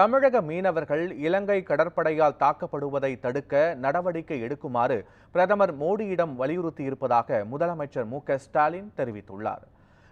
தமிழக மீனவர்கள் இலங்கை கடற்படையால் தாக்கப்படுவதை தடுக்க நடவடிக்கை எடுக்குமாறு பிரதமர் மோடியிடம் வலியுறுத்தியிருப்பதாக முதலமைச்சர் மு ஸ்டாலின் தெரிவித்துள்ளார்.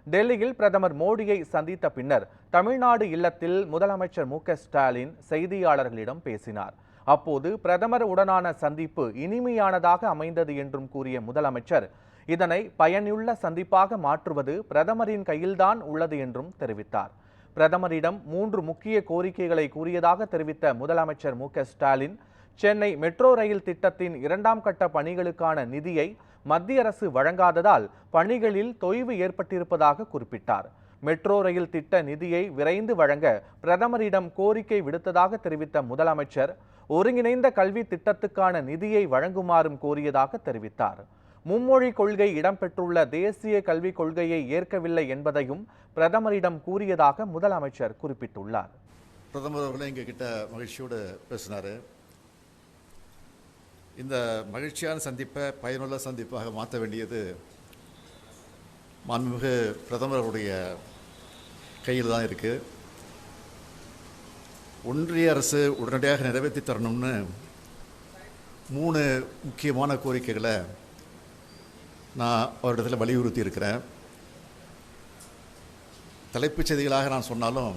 டெல்லியில் பிரதமர் மோடியை சந்தித்த பின்னர் தமிழ்நாடு இல்லத்தில் முதலமைச்சர் மு ஸ்டாலின் செய்தியாளர்களிடம் பேசினார். அப்போது பிரதமர் உடனான சந்திப்பு இனிமையானதாக அமைந்தது என்றும் கூறிய முதலமைச்சர் இதனை பயனுள்ள சந்திப்பாக மாற்றுவது பிரதமரின் கையில்தான் உள்ளது என்றும் தெரிவித்தார். பிரதமரிடம் மூன்று முக்கிய கோரிக்கைகளை கூறியதாக தெரிவித்த முதலமைச்சர் மு க ஸ்டாலின் சென்னை மெட்ரோ ரயில் திட்டத்தின் இரண்டாம் கட்ட பணிகளுக்கான நிதியை மத்திய அரசு வழங்காததால் பணிகளில் தொய்வு ஏற்பட்டிருப்பதாக குறிப்பிட்டார். மெட்ரோ ரயில் திட்ட நிதியை விரைந்து வழங்க பிரதமரிடம் கோரிக்கை விடுத்ததாக தெரிவித்த முதலமைச்சர் ஒருங்கிணைந்த கல்வி திட்டத்துக்கான நிதியை வழங்குமாறும் கோரியதாக தெரிவித்தார். மும்மொழி கொள்கை இடம்பெற்றுள்ள தேசிய கல்விக் கொள்கையை ஏற்கவில்லை என்பதையும் பிரதமரிடம் கூறியதாக முதலமைச்சர் குறிப்பிட்டுள்ளார். பிரதமர் அவர்களே எங்கள் கிட்ட மகிழ்ச்சியோடு பேசினார். இந்த மகிழ்ச்சியான சந்திப்பை பயனுள்ள சந்திப்பாக மாற்ற வேண்டியது மாண்புமிகு பிரதமர் அவருடைய கையில் தான் இருக்குது ஒன்றிய அரசு உடனடியாக நிறைவேற்றி தரணும்னு மூணு முக்கியமான கோரிக்கைகளை நான் அவரிடத்தில் வலியுறுத்தி இருக்கிறேன். தலைப்புச் செய்திகளாக நான் சொன்னாலும்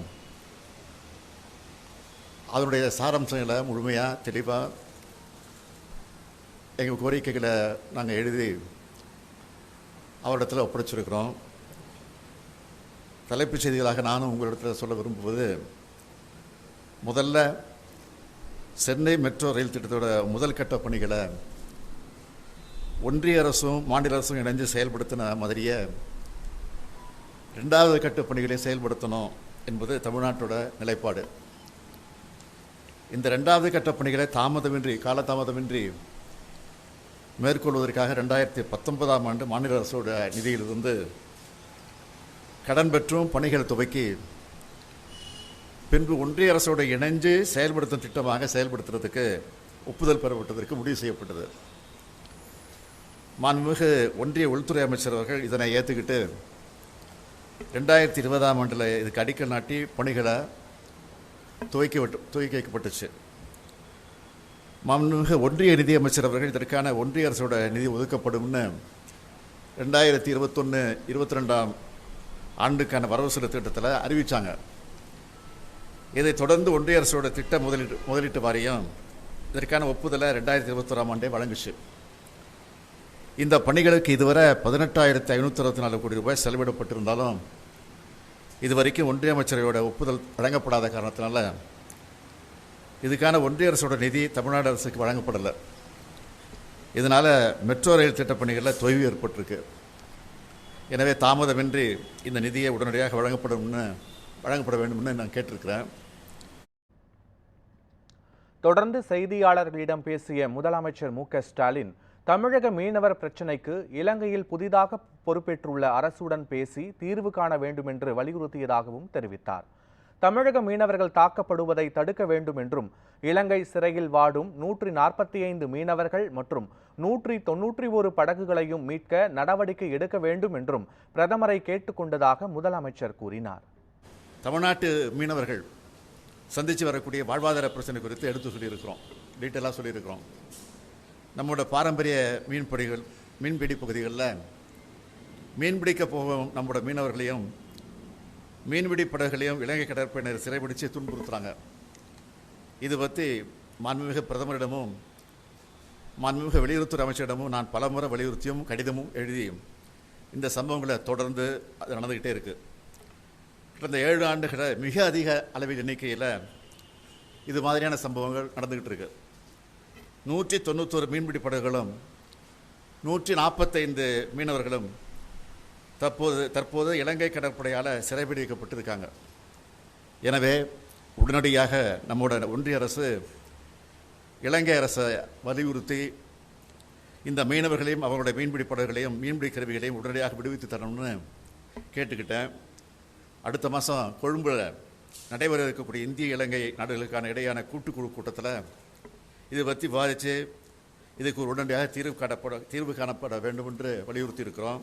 அதனுடைய சாராம்சங்களை முழுமையாக தெளிவாக எங்கள் கோரிக்கைகளை நாங்கள் எழுதி அவரிடத்தில் ஒப்படைச்சிருக்கிறோம். தலைப்புச் செய்திகளாக நானும் உங்களிடத்தில் சொல்ல விரும்புவது முதல்ல சென்னை மெட்ரோ ரயில் திட்டத்தோட முதல் கட்ட பணிகளை ஒன்றிய அரசும் மாநில அரசும் இணைஞ்சு செயல்படுத்தின மாதிரியே ரெண்டாவது கட்ட பணிகளை செயல்படுத்தணும் என்பது தமிழ்நாட்டோட நிலைப்பாடு. இந்த ரெண்டாவது கட்ட பணிகளை தாமதமின்றி காலதாமதமின்றி மேற்கொள்வதற்காக ரெண்டாயிரத்தி பத்தொன்பதாம் ஆண்டு மாநில அரசோட நிதியிலிருந்து கடன் பெற்றும் பணிகள் துவக்கி பின்பு ஒன்றிய அரசோடு இணைஞ்சு செயல்படுத்தும் திட்டமாக செயல்படுத்துறதுக்கு ஒப்புதல் பெறப்பட்டதற்கு முடிவு செய்யப்பட்டது. மாண்புமிகு ஒன்றிய உள்துறை அமைச்சர் அவர்கள் இதனை ஏற்றுக்கிட்டு ரெண்டாயிரத்தி இருபதாம் ஆண்டில் இதுக்கு அடிக்கல் நாட்டி பணிகளை துவக்கி விட்டு துவக்கி வைக்கப்பட்டுச்சு. மாண்புமிகு ஒன்றிய நிதியமைச்சர் அவர்கள் இதற்கான ஒன்றிய அரசோட நிதி ஒதுக்கப்படும்னு ரெண்டாயிரத்தி இருபத்தொன்று இருபத்தி ரெண்டாம் ஆண்டுக்கான வரவு செலவு திட்டத்தில் அறிவித்தாங்க இதைத் தொடர்ந்து ஒன்றிய அரசோட திட்ட முதலீட்டு முதலீட்டு வாரியம் இதற்கான ஒப்புதலை ரெண்டாயிரத்தி இருபத்தோராம் ஆண்டே வழங்குச்சு. இந்த பணிகளுக்கு இதுவரை பதினெட்டாயிரத்தி ஐநூற்றி அறுபத்தி நாலு கோடி ரூபாய் செலவிடப்பட்டிருந்தாலும் இதுவரைக்கும் ஒன்றிய அமைச்சரையோட ஒப்புதல் வழங்கப்படாத காரணத்தினால இதுக்கான ஒன்றிய அரசோட நிதி தமிழ்நாடு அரசுக்கு வழங்கப்படலை. இதனால் மெட்ரோ ரயில் திட்டப் பணிகளில் தொய்வு ஏற்பட்டிருக்கு. எனவே தாமதமின்றி இந்த நிதியை உடனடியாக வழங்கப்படும்னு வழங்கப்பட வேண்டும்னு நான் கேட்டிருக்கிறேன். தொடர்ந்து செய்தியாளர்களிடம் பேசிய முதலமைச்சர் மு க ஸ்டாலின் தமிழக மீனவர் பிரச்சினைக்கு இலங்கையில் புதிதாக பொறுப்பேற்றுள்ள அரசுடன் பேசி தீர்வு காண வேண்டும் என்று வலியுறுத்தியதாகவும் தெரிவித்தார். தமிழக மீனவர்கள் தாக்கப்படுவதை தடுக்க வேண்டும் என்றும் இலங்கை சிறையில் வாடும் நூற்றி நாற்பத்தி ஐந்து மீனவர்கள் மற்றும் நூற்றி தொன்னூற்றி ஒரு படகுகளையும் மீட்க நடவடிக்கை எடுக்க வேண்டும் என்றும் பிரதமரை கேட்டுக்கொண்டதாக முதலமைச்சர் கூறினார். தமிழ்நாட்டு மீனவர்கள் சந்தித்து வரக்கூடிய வாழ்வாதார பிரச்சனை குறித்து எடுத்து சொல்லியிருக்கிறோம். டீட்டெயிலாக சொல்லியிருக்கிறோம். நம்மளோட பாரம்பரிய மீன்பிடிகள் மீன்பிடி பகுதிகளில் மீன்பிடிக்க போகும் நம்மளோட மீனவர்களையும் மீன்பிடி படகுகளையும் இலங்கை கடற்படையினர் சிறைபிடித்து துன்புறுத்துகிறாங்க இது பற்றி மாண்புமிகு பிரதமரிடமும் மாண்புமிகு வெளியுறவுத்துறை அமைச்சரிடமும் நான் பலமுறை வலியுறுத்தியும் கடிதமும் எழுதியும் இந்த சம்பவங்களை தொடர்ந்து அது நடந்துக்கிட்டே இருக்குது கடந்த ஏழு ஆண்டுகளை மிக அதிக அளவில் எண்ணிக்கையில் இது மாதிரியான சம்பவங்கள் நடந்துக்கிட்டு இருக்குது நூற்றி தொண்ணூத்தொரு மீன்பிடி படகுகளும் நூற்றி நாற்பத்தைந்து மீனவர்களும் தற்போது தற்போது இலங்கை கடற்படையால் சிறைபிடிக்கப்பட்டிருக்காங்க. எனவே உடனடியாக நம்மோட ஒன்றிய அரசு இலங்கை அரசை வலியுறுத்தி இந்த மீனவர்களையும் அவர்களுடைய மீன்பிடி படகுகளையும் மீன்பிடி கருவிகளையும் உடனடியாக விடுவித்து தரணும்னு கேட்டுக்கிட்டேன். அடுத்த மாதம் கொழும்பில் நடைபெற இருக்கக்கூடிய இந்திய இலங்கை நாடுகளுக்கான இடையான கூட்டுக்குழு கூட்டத்தில் இதை பற்றி விவாதித்து இதுக்கு ஒரு உடனடியாக தீர்வு காணப்பட தீர்வு காணப்பட வேண்டும் என்று வலியுறுத்தி இருக்கிறோம்